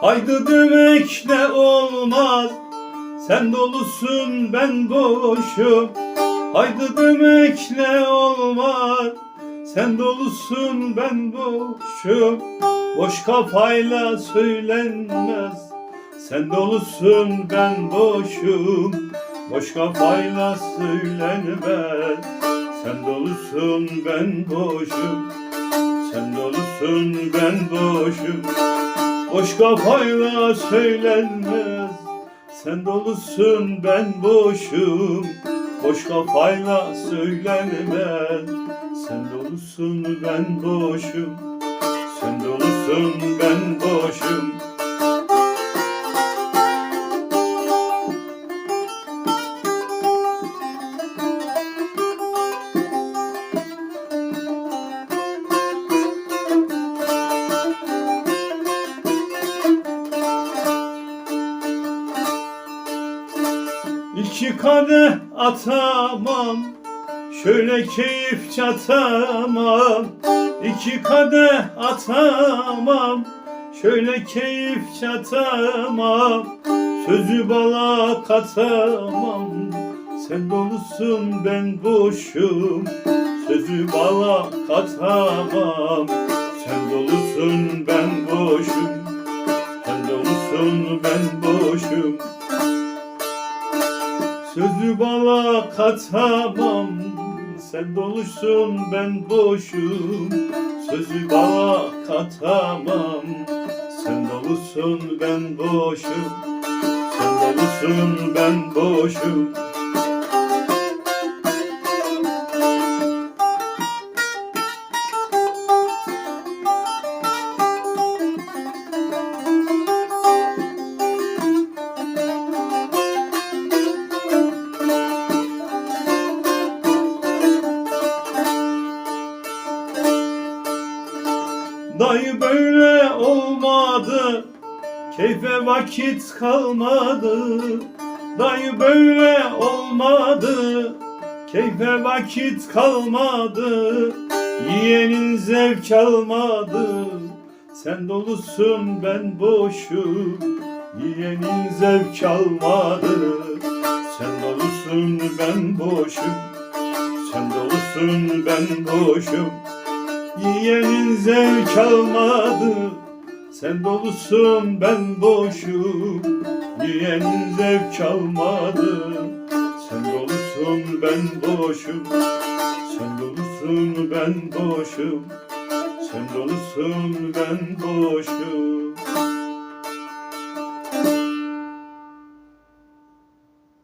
Haydi demekle olmaz? Sen dolusun ben boşum Haydi demekle olmaz? Sen dolusun ben boşum Boş kafayla söylenmez. Sen dolusun ben boşum Boş kafayla söylenmez. Sen dolusun ben boşum Sen dolusun ben boşum Boş kafayla söylenmez. Sen dolusun ben boşum. Boş kafayla söylenmez. Sen dolusun ben boşum. Sen dolusun ben boşum İki kadeh atamam Şöyle keyif çatamam İki kadeh atamam Şöyle keyif çatamam Sözü bala katamam Sen dolusun ben boşum. Sözü bala katamam Sen dolusun ben boşum. Sen dolusun ben boşum Bala katamam. Sen doluşsun ben boşum. Sözü bala katamam. Sen dolusun ben boşum. Sen dolusun ben boşum Dayı böyle olmadı. Keyfe vakit kalmadı. Dayı böyle olmadı. Keyfe vakit kalmadı. Yiyenin zevk almadı. Sen dolusun ben boşum. Yiyenin zevk almadı. Sen dolusun ben boşum. Sen dolusun ben boşum Yiyenin zevk almadı. Sen dolusun ben boşum. Yiyenin zevk almadı. Sen dolusun ben boşum. Sen dolusun ben boşum. Sen dolusun ben boşum